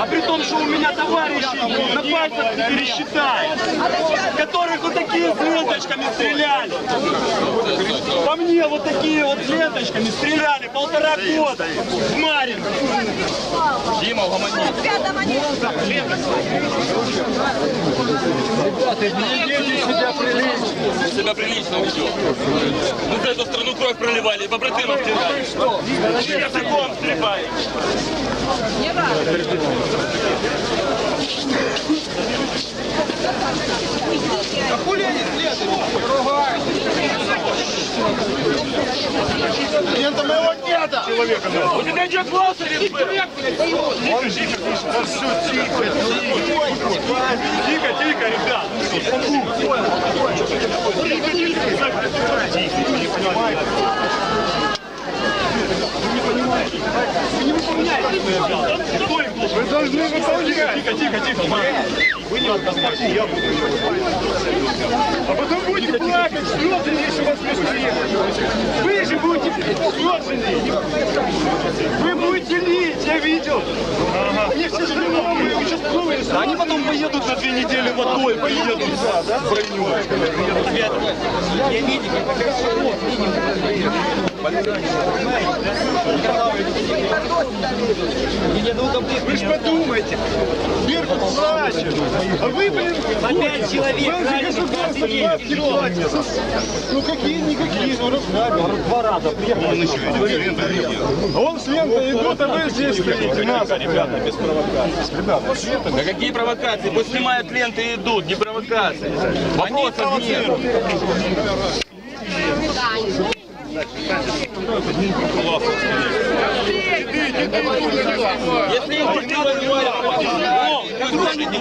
А при том, что у меня товарищи на пальцах не пересчитай, которых вот такие с ленточками стреляли. По мне вот такие вот с ленточками стреляли полтора года в Марин. Дима, угомонись. Себя себя прилично ведет. Мы за эту страну кровь проливали, по побратимов теряли. Что? Языком стрепали. Не да хули они следуют? Ругайтесь. Лента моего деда! Человека, У тебя идет волосы, Лизбет! Тихо. Тихо, тихо, ребят. Тихо, не понимаете. Вы должны выполнять. Тихо, тихо, тихо. Вы не отдохните, я буду. А потом будете плакать, слезы если у вас не Вы же будете сложены. Вы будете лить, я видел. Они потом поедут на две недели в водой, поедут в броню. Вы же подумайте, Беркут плачет, а вы, блин, опять человек, Ну какие-никакие, ну разграбил. Два раза приехал. Он еще А он с лентой идут, а вы здесь стоите. Нас, ребята, без провокации. Ребята, с лентой. Да какие провокации? Пусть снимают ленты и идут, не провокации. Вопросов нет. Если не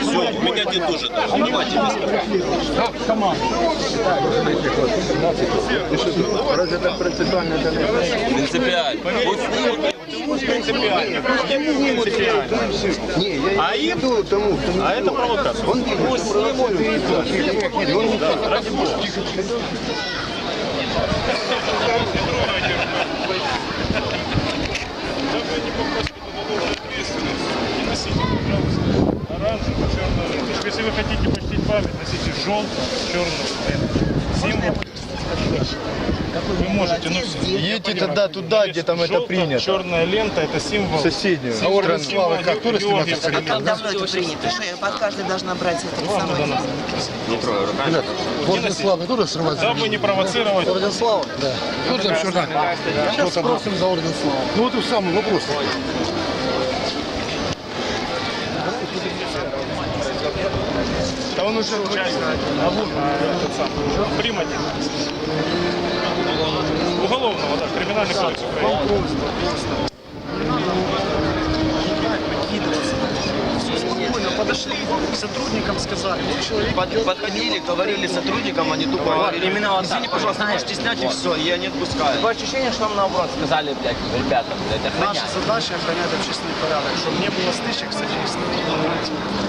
Все, меня тебе тоже принципиально них? Принципиально. Пусть Принципиально. Принципиально. Не, я А им- тому, тому. А это провокация. Он пусть и идут. Он ради бога. Если вы хотите почтить память, носите желтый, черный. Символ. Вы можете, но Едьте тогда туда, где там это принято. Черная лента это символ. Соседнюю. А орден славы как тоже снимается А как давно это принято? Что под каждый должна брать это самое? Орден славы тоже срывается. Дабы не провоцировать. Орден славы? Да. Кто там сюда? Сейчас спросим за орден славы. Ну вот и самый вопрос. Да он уже этот самый, примате. Уголовного, да, криминальный кодекс Украины. Подошли к сотрудникам, сказали, вот человек Под- подходили, говорили сотрудникам, они тупо говорили, именно вот извини, так. пожалуйста, не стесняйтесь, все, я не отпускаю. Такое ощущение, что нам наоборот сказали, блядь, ребята, блядь, наша охраняйте. задача охранять общественный порядок, чтобы не было стычек с содействием.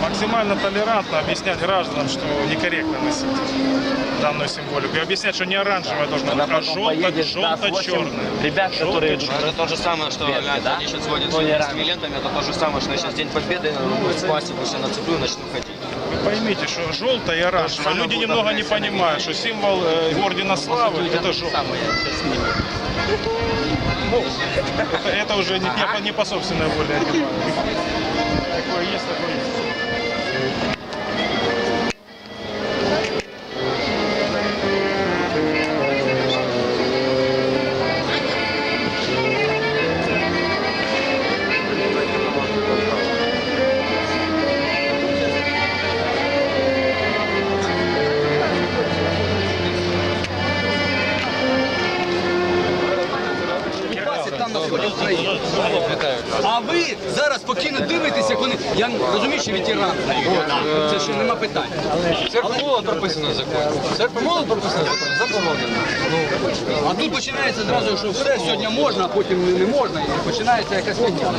Максимально толерантно объяснять гражданам, что некорректно носить данную символику. И объяснять, что не оранжевая должна быть, а желто- желто-черная. ребят, которые идут Это то же самое, что глянь, да? они сейчас ходят с Толерантно. этими лентами, это то же самое, что сейчас День Победы, в пластику все нацеплю и начну ходить. Вы поймите, что желтое и оранжевое. самое Люди будет немного не агрессия на понимают, что символ э, ордена славы это желтое. самое, сейчас снимем. Это, это уже не, я по- не по собственной воле одеваю. Такое есть, такое есть. Сході України. А ви зараз спокійно дивитесь, як вони. Я розумію, що ветеран. Це ще нема питань. Церква молод прописано в законі. Церква молод прописано в законі, заборонено. А тут починається зразу, що все сьогодні можна, а потім не можна, і починається якась фігня.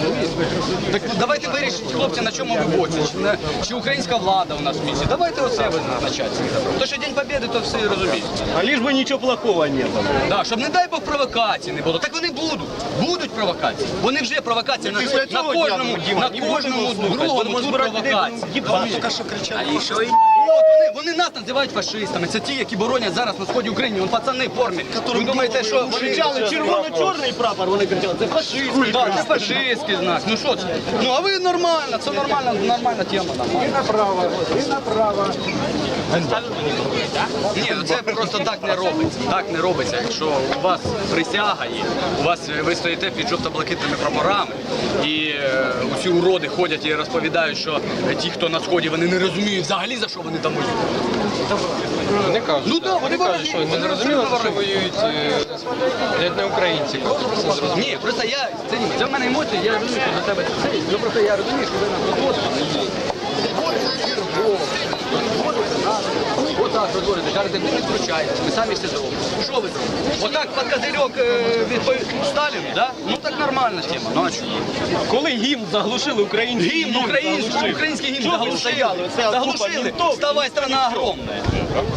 Так давайте вирішіть, хлопці, на чому ви хочете, чи, на- чи українська влада у нас в місті. Давайте оце визначати. То, що День Побєди, то все розуміють. А лишь бы ничего плохого не было. Да, щоб не дай Бог провокацій не було. Так вони будуть. Будуть провокації. Вони вже провокації на, на кожному, на кожному другому тут провокації. Вони Тільки що кричали. От, вони, вони нас називають фашистами. Це ті, які боронять зараз на сході України. Вон пацани в формі. Ви думаєте, що вони Кричали червоно-чорний прапор, вони кричали, це фашистський. Да, це фашистський знак. Ну що це? Ну а ви нормально, це нормальна, нормальна тема. Нормальна. Ні, ну це просто так не робиться. Так не робиться. Якщо у вас присяга є, у вас е, ви стоїте під жовто-блакитними прапорами, і е, усі уроди ходять і розповідають, що ті, хто на сході, вони не розуміють взагалі за що вони там воюють. Вони кажуть, Ну да, вони вони кажуть, що вороги. не зрозуміло, за що воюють е, не українці. Ні, просто я це, ні, це в мене емоції, я розумію, що до тебе це. Ну просто я розумію, що ви нас розводите. Отак розводите, кажете, ви не втручаєтесь, ми самі все зробимо. Що ви зробите? Отак під козирьок е, відповів Сталіну, да? Ну так нормальна тема. Ну а що? Коли гімн заглушили український Гімн український, український гімн ви заглушили. стояли? Оце купа Заглушили. ментов. Вставай, страна огромна.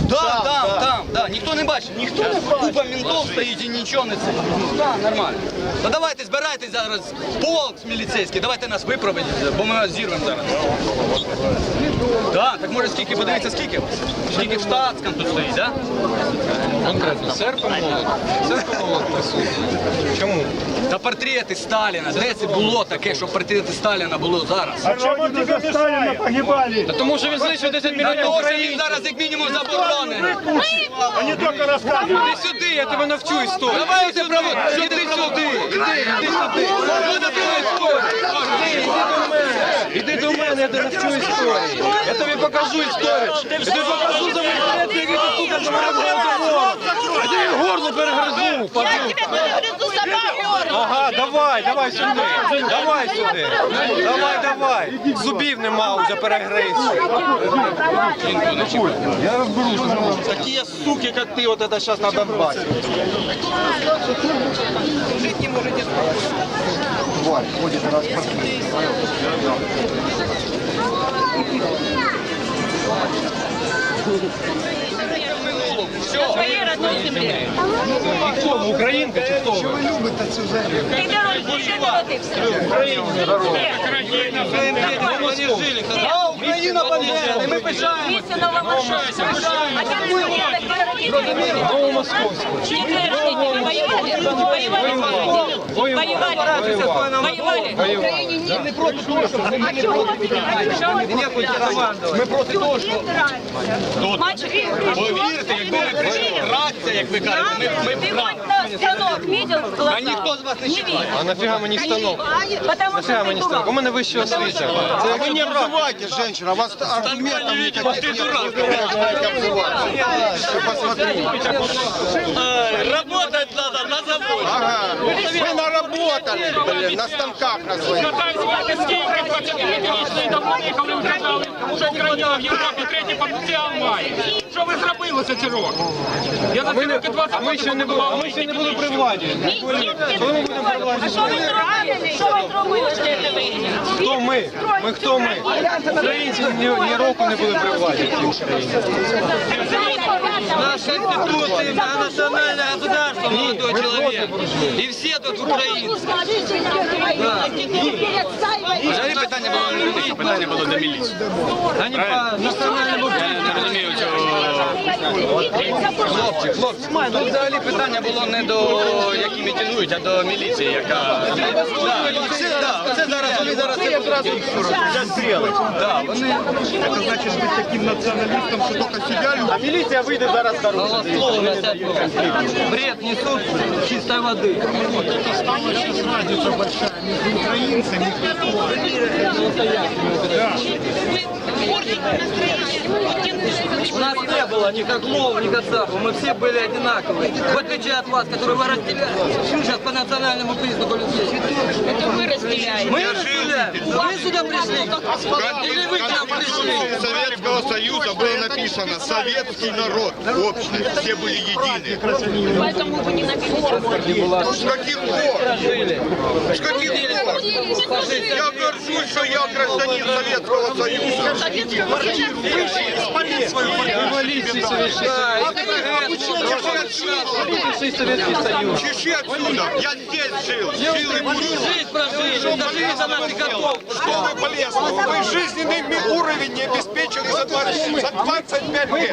Да, там, там, да. Ніхто не бачить. Ніхто не бачить. Купа ментов стоїть і нічого не це. Да, нормально. Та давайте збирайтесь зараз. Полк міліцейський, давайте нас виправити, бо ми вас зірвемо зараз. Так, так може скільки, подивіться, скільки вас? Скільки в штатському тут стоїть, да? Конкретно церква молод. Присутня. Чому? Та портрети Сталіна. Де це було таке, щоб портрети Сталіна було зараз? А чому тебе Сталина погибали? Та тому що він знищив 10 Та мільйонів того, що він українців. зараз як мінімум заборонений. А не тільки розказують. Іди сюди, я тебе навчу історію. Давай ти право, іди сюди, іди, іди сюди. Що ти Іди до мене, я тебе навчу історії. Я тобі покажу історію. Я тобі покажу за мене, який ти сука за мене горло. Я горло перегризу. Я тебе перегрызу собаку! Ага, давай, давай сюди. Давай сюди. Давай, давай. Зубів нема вже перегриз. Такие суки, как ты, вот это сейчас надо брать. Своей родной земле. Хто ви, українка чи хто ви? Ты народился, ты родился. В Украине А, Україна победила, ми пишаємо. Вместе Новомосковск. А там воевали твои родители. Новомосковську. Чьи твои родители воевали? Воевали. Воевали. Воевали. Не проти того, що ми не проти Ми проти того, що Мальчики, повірте, якби ми прийшли гратися, як ви кажете, ми, ми б Ты грали. хоть на станок видел в глаза? А ніхто з вас не чіпає. А нафіга мені станок? Потому что Нафіга ты мені станок? У дурак. мене вища освіта. Це Вы не обзывайте женщин, а вас аргументов никаких Ти дурак. Работать надо заводе. Ага. Вы наработали, блин, на станках на своих. Скільки 20-річний давно їхали в що Україна в Європі третій потенціал має. Що ви зробили за ці роки? Я за ці роки 20 А ми ще не були, а ми ще не були при владі. Коли ми будемо при владі? А що ви зробили? Хто ми? Ми хто ми? Українці ні, ні року не були при владі в цій Україні. Наша конституция, национальное государство, молодой человек. И все тут украинцы. Взагалі питання було до них, питання було до міліції. Я не розумію цього. Хлопці, хлопці, тут взагалі питання було не до які мітингують, а до міліції, яка... Да, Оце, да, оце зараз, вони зараз це одразу Застрелы. Да, вони... Это значит быть таким националистом, что только себя любит. А милиция выйдет зараз дороже. Слово носят Бред несут чистой воды. Разница большая между украинцами Портить настроение Путин У Нас не было ни котлов, ни кацапов. Мы все были одинаковые. В отличие от вас, которые вы разделяете. Сейчас по национальному признаку людей. Это вы разделяете. Мы разделяем. Вы сюда пришли. Или вы к нам пришли. Советского Союза было написано «Советский народ». Общность. Все были едины. Поэтому вы не набили С каких пор? Жили. С каких пор? Я горжусь, что я гражданин Советского Союза. Революции совершили. Бывший Советский Союз. Чеши отсюда. Я здесь жил. Жил и буду. Жизнь прожили. Дожили до наших годов. Что вы полезного? Вы жизненный уровень не обеспечили за 20 за 25 лет.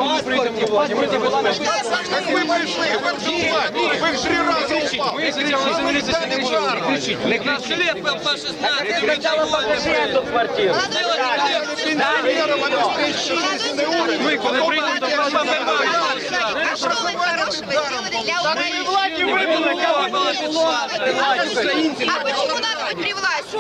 Как вы пришли? Вы в желании. Вы в три раза упали. Мы, если я вам завелись, если не будем кричить. Наш хлеб был по 16, когда вы покажи эту квартиру. Пенсионерам обеспечили жизненный уровень. Мы, когда придем до власти, А что вы хорошего сделали для Украины? власти выборы, кого было А почему надо быть при власти?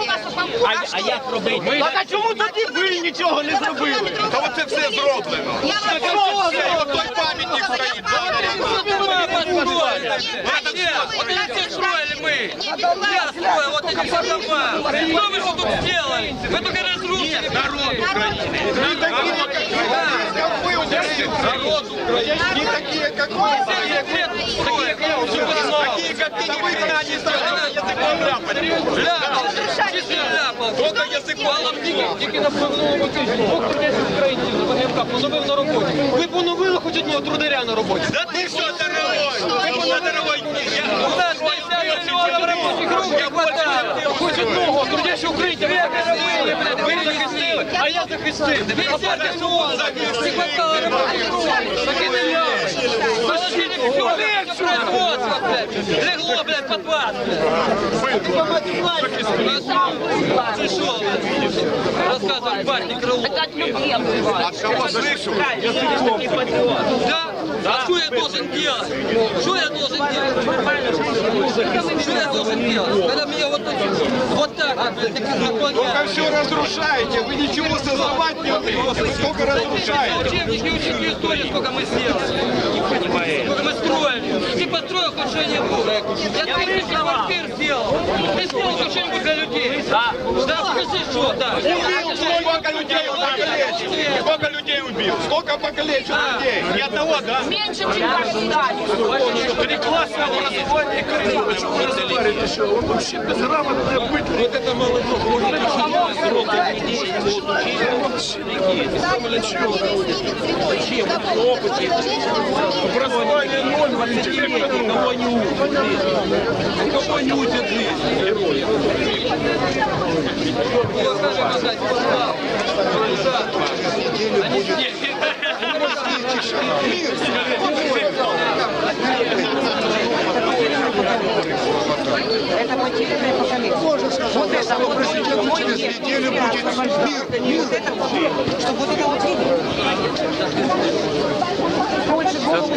А як робити? Так а чому тоді ви нічого не зробили? Та оце все зроблено. Я вам Ось той пам'ятник стоїть. Вот это все строили мы. Я строил вот эти все дома. Что вы что тут сделали? Вы только разрушили народ Украины. Не такие, как вы, народ Украины. Не такие, как вы. Такие, как вы, никогда не стали языком ляпать. Ляпал, чисто ляпал. Только язиком. Тільки на минулому тижні Бог трудяться українців на в ВГФК поновив на роботі. Ви поновили хоч одного трударя на роботі? Да ты що дорогой? Ты что, дорогой? У нас 50 мільйонів робочих рук не хватає. Хоч одного трудящого українця ви захистили. Ви захистили, а я захистив. 50 мільйонів не хватало вас! Ты по математике! Пришел, рассказывал парни крыло. А все послышу? Да? Да. Что я должен делать? Что я должен делать? Что я должен делать? Когда меня вот, вот так, а, все разрушаете, вы ничего создавать не умеете, вы только разрушаете. Учебники, учите историю, сколько мы сделали. Не понимаете. Построил будет. Я тысячи квартир сделал. Ты сделал что-нибудь для людей. Да. Да, скажи, что, да. Сколько людей он покалечил? Сколько людей убил? Сколько покалечил людей? Ни одного, да? Меньше, чем когда Три класса образования Почему вы разговариваете, что он вообще безграмотная быть? Вот это Образование ноль, интеллект никого не учит. Никого не учат жизни. Вот скажи, сказать, послал. Это планируют это, чтобы вот это вот Больше голову